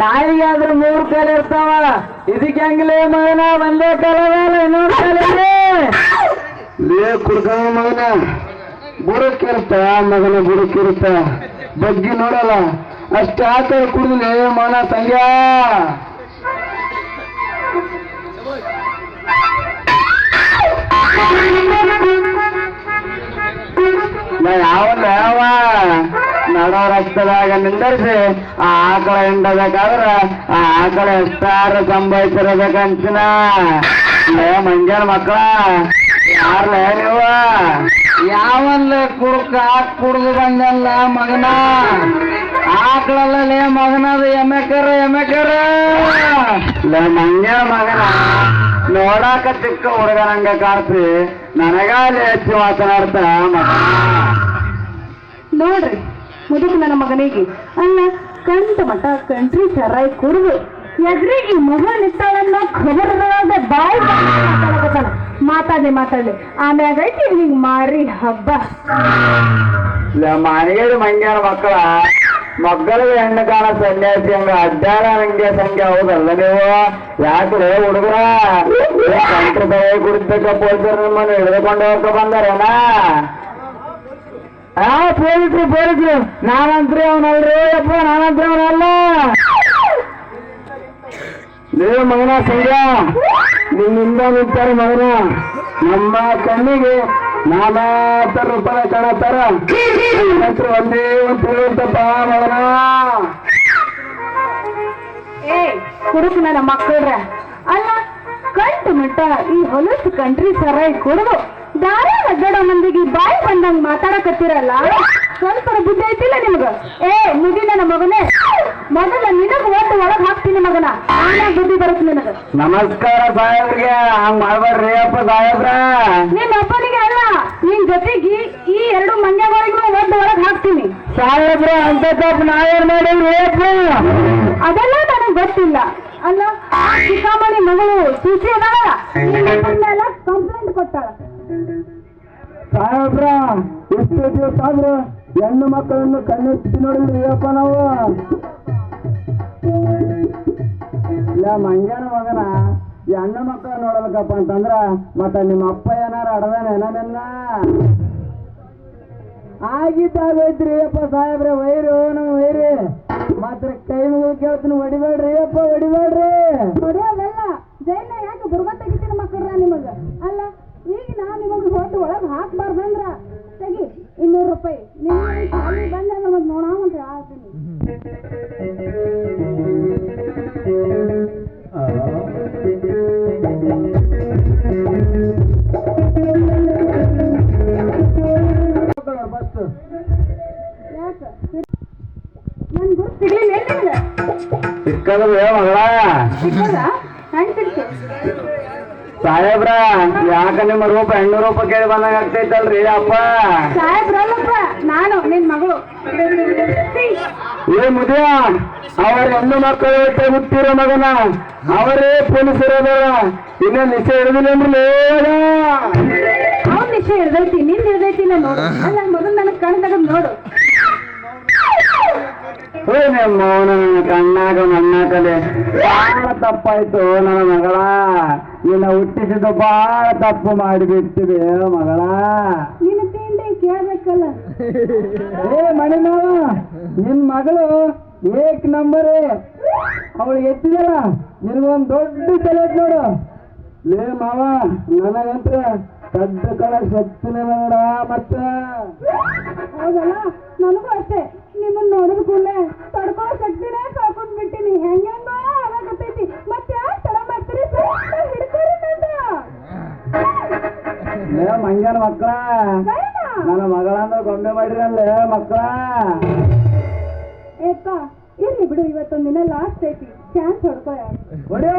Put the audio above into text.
ನಾಯಿಗೆ ಆದ್ರೆ ಮೂರು ಕಾಲ ಇರ್ತಾವ. ಇದಕ್ಕೆ ಹೆಂಗಿಲ್ಲ ಮಗನ? ಒಂದೇ ಕಾಲ ಇನ್ನೊಂದು ಕಾಲ ಲೇ ಕುಡ್ಕ ಮಗನ. ಬುಡಕ್ಕಿರುತ್ತ ಮಗನ ಬುಡಕ್ಕಿರುತ್ತ ಬಗ್ಗಿ ನೋಡಲ್ಲ. ಅಷ್ಟು ಆತ ಕುಡಿದ್ಲೆ ಮಗನ ತಂಗ್ಯ. ಯಾವಲ್ಲ ಯಾವ ನಡೋ ರಕ್ತದಾಗ ನಿಂದರಿಸಿ ಆ ಆಕಳ ಹಿಂಡಬೇಕಾದ್ರ ಆ ಆಕಳ ಎಷ್ಟಾರ ಸಂಭವಿಸಿರಬೇಕಂತಿನ ಲೇ ಮಂಜಾನ ಮಕ್ಕಳ, ಯಾರ್ಲ ನೀವ? ಯಾವಲ್ಲ ಕುಡ್ಕ ಕುಡ್ದು ಬಂದಲ್ಲ ಮಗನ? ಆಕಳಲ್ಲ ಲೇ ಮಗನದು ಎಮೆಕರ ಎಮೆಕರ ಲೇ ಮಂಜಾನ ಮಗನ, ನೋಡಾಕ ಚಿಕ್ಕ ಹುಡುಗನಂಗ ಕಾಡ್ತಿ ನನಗಾಲಿ ಹೆಚ್ಚು ಮಾತನಾಡ್ತಾ ನೋಡ್ರಿ. ಮುದುಕು ನನ್ನ ಮಗನಿಗೆ ಅಲ್ಲ ಕಂಟ ಮಠ ಕಂಟ್ರಿ ಸರಾಯಿ ಕುಡಿದು ಈ ಮಗ ನಿಂತಾಳನ್ನ ಖಬರದ ಬಾಯ್ ಮಾತಾಡಕತ್ತಾನ. ಮಾತಾಡಿ ಮಾತಾಡಿ ಆಮ್ಯಾಗ ಐತಿ ಹಿಂಗ್ ಮಾರಿ ಹಬ್ಬ. ಮನೆಗೆ ಮಂಗ್ಯಾನ ಮಕ್ಕಳ ಮಕ್ಕಳಿಗೆ ಹೆಣ್ಣು ಕಾಣ ಸನ್ಯಾಸಿ ಹಂಗ ಅಡ್ಡಾಡ ಹಂಗೆ ಸಂಖ್ಯೆ ಹೌದಲ್ಲ ನೀವು? ಯಾಕೆ ಹುಡುಗರ? ಕಂಟ್ರಿ ತಲೆ ಕುಡಿದಕ್ಕ ಪೊಲೀಸರು ನಿಮ್ಮನ್ನು ಹಿಡಿದುಕೊಂಡು ಹೋಗ್ಕೊ ಬಂದಾರೇನ? ಆ ಪೊಲೀಸರು ಪೊಲೀಸರು, ನಾನಂತ್ರಿ ಅವನಲ್ರಿ ಅಪ್ಪ ನಾನಂತ್ರಿ ಅವನಲ್ಲ. ನೀವು ಮಗನ ಸಂಘ ನಿಮ್ಮಿಂದ ನಿಂತಾರೆ ಮಗನ. ನಮ್ಮ ಕಣ್ಣಿಗೆ ನಾನಾ ರೂಪಾಯಿ ಕಾಣತ್ತಾರ. ಹೆಸರು ಒಂದೇ ಒಂದು ತಿಳಿಯುತ್ತಪ್ಪ ಮಗನ. ಏ ಕುಡುಕು ನನ್ನ ಮಕ್ಕಳ್ರ. ಅಲ್ಲ ಕಂಟು ಮಟ್ಟ, ಈ ಹೊಲಸು ಕಂಟ್ರಿ ಸರಾಯಿ ಕುಡಿದು. ದಾರಿ ಅಡ್ಡ ಮಂದಿಗೆ ಬಾಯಿ ಬಂದಂಗ್ ಮಾತಾಡಕತ್ತಿರಲ್ಲ ಸ್ವಲ್ಪ ಬುದ್ಧಿ ಐತಿಲ್ಲ ನಿಮ್ಗ? ಏ ಮುಗಿ ನನ್ನ ಮಗನೇ ಮೊದಲ ನಿನಗ ಒಟ್ಟು ಒಳಗ್ ಹಾಕ್ತೀನಿ ಮಗನ ಬುದ್ಧಿ ಬರುತ್ತೆ ನಿನಗ. ನಮಸ್ಕಾರ ಸಾಹೇಬ್ರಿಗೆ ಹಂಗ್ ಮಾಡ್ಬೇಡ್ರಿ ಅಪ್ಪ ಸಾಹೇಬ್ರ. ನಿಮ್ಮ ಅಪ್ಪನಿಗೆ ಅಲ್ಲ ನಿನ್ ಜೊತೆಗೆ ಈ ಎರಡು ಮಂಗ್ಯಗಳಿಗೂ ಒಟ್ಟು ಒಳಗ್ ಹಾಕ್ತೀನಿ. ಸಾಹೇಬ್ರ ಅಂತ ತಪ್ಪು ನಾವೇನ್ ಮಾಡಿವ್ರಿ ಅಪ್ಪ? ಅದೆಲ್ಲ ನನಗ್ ಗೊತ್ತಿಲ್ಲ. ಅಲ್ಲ ಚಿಕ್ಕಮ್ಮನಿ ಮಗಳು ಸೂಚಿ ಅದಾಳ ಆದ್ರೆ ಹೆಣ್ಣು ಮಕ್ಕಳನ್ನು ಕಣ್ಣೆತ್ತಿ ನೋಡಿದ್ರು ನಾವು. ಇಲ್ಲ, ಮಂಗ್ಯಾನ ಮಗನ, ಹೆಣ್ಣು ಮಕ್ಕಳ ನೋಡಬೇಕಪ್ಪ ಅಂತಂದ್ರ ಮತ್ತ ನಿಮ್ಮ ಅಪ್ಪ ಏನಾರ ಅಡದಾನೇನ ನಿನ್ನ ಆಗಿದ್ದಾಗೈತ್ರಿ ಅಪ್ಪ ಸಾಹೇಬ್ರೆ, ವೈರು, ನಮ್ಮ ವೈರಿ. ಮಾತ್ರ ಕೈ ಮುಗಿದು ಕೇಳ್ತೀನಿ, ಹೊಡಿಬೇಡ್ರಿ, ಅಪ್ಪ, ಹೊಡಿಬೇಡ್ರಿ. ಹೊಡೆಯೋದಲ್ಲ ಯಾಕೆ ಬುರ್ಗ ಮಕ್ಕಳ್ರ ನಿಮಗ? ಅಲ್ಲ, ಈಗ ನಾ ನಿಮಗ್ ಹೊಟ್ಟು ಒಳಗ್ ಇನ್ನೂರು ರೂಪಾಯಿ. ನಿಮ್ಮ ಶಾಲಿ ಬಂದ ಮತ್ತೆ ನೋಡಾವ ಅಂತ ಹೇಳ್ತೀನಿ. ಫಸ್ಟ್ ಯಾಕ? ನನ್ ಸಿಗ್ಲಿಲ್ಲ ಸಿಕ್ಕದ್ರೆ ಮಗಳ? ಹೆಂಗ್ ಸಾಹೇಬ್ರ ಯಾಕ ನಿಮ್ಮ ರೂಪ ಹೆಣ್ಣು ರೂಪ ಕೇಳಿ ಬಂದಂಗ ಆಗ್ತೈತಲ್ರಿ ಅಪ್ಪ? ಸಾಹೇಬ್ರಲ್ಲಪ್ಪ ನಾನು ನಿನ್ ಮಗಳು. ಏ ಮುದಿಯ ಅವ್ರ ಹೆಣ್ಣು ಮಕ್ಕಳು ಹೊಟ್ಟೆ ಹುಟ್ಟಿರೋ ಮಗನ ಅವರೇ ಪೊಲೀಸ್ ಇರೋದವ ಇನ್ನ ನಿಶ್ಚಯ ಹಿಡಿದಿಲ್ಲೇನ್ರಿ ಅವ್ನ ನಿಶ್ಚಯ ಹಿಡ್ದೈತಿ ನಿನ್ ಹಿಡ್ದೈತಿ ನೋಡು. ನನ್ ಮೊದಲು ನನಗ್ ಕಣ್ ತೆಗೆದ್ ನೋಡು. ಓ ನಿಮ್ಮ ನನ್ನ ಕಣ್ಣಾಗ ಮಣ್ಣಾಕದೆ ಬಹಳ ತಪ್ಪಾಯ್ತು ನನ್ನ ಮಗಳ. ನಿನ್ನ ಹುಟ್ಟಿಸಿದ ಬಹಳ ತಪ್ಪು ಮಾಡಿಬಿಟ್ಟಿದೆ ಮಗಳ. ನಿನ್ನ ತಿಂಡಿ ಕೇಳ್ಬೇಕಲ್ಲ. ಏ ಮಣಿಮಾವ ನಿನ್ ಮಗಳು ಏಕ್ ನಂಬರ್. ಅವಳು ಎತ್ತಿದಲ್ಲ ನಿನ್ಗೊಂದ್ ದೊಡ್ಡ ತಲೆ ನೋಡು. ಏ ಮಾವ ನನಗಂತ್ರ ಸದ್ದ ಕಳ ಶಕ್ತಿನೇ ಬೇಡ ಮತ್ತೆ. ಹೌದಲ್ಲ? ನನಗೂ ಅಷ್ಟೇ. ನಿಮ್ಮನ್ನ ನೋಡಿದ ಕೂಡಲೇ ತಡ್ಕೊಳ್ಳೋ ಶಕ್ತಿನೇ ಕಳ್ಕೊಂಡ್ ಬಿಟ್ಟಿನಿ. ಹೆಂಗೆಂಗೋ ಆಗಕತ್ತೈತಿ. ಮತ್ತೆ ಯಾಕೆ ತಡ ಮಾಡ್ತೀರಿ? ಹಿಡ್ಕೊರಿ. ಲೇ ಮಂಗ್ಯಾನ ಮಕ್ಕಳ. ನನ್ನ ಮಗಳಂದ್ರೆ ಗೊಂಬೆ ಮಾಡಿರಲ್ಲೇ ಮಕ್ಕಳ. ಏಪ್ಪ ಇರ್ಲಿ ಬಿಡು ಇವತ್ತೊಂದಿನ ಲಾಸ್ಟ್ ಐತಿ. ಚಾನ್ಸ್ ಹೊಡ್ಕೋ ಯಾರು ಹೊಡೆಯೋ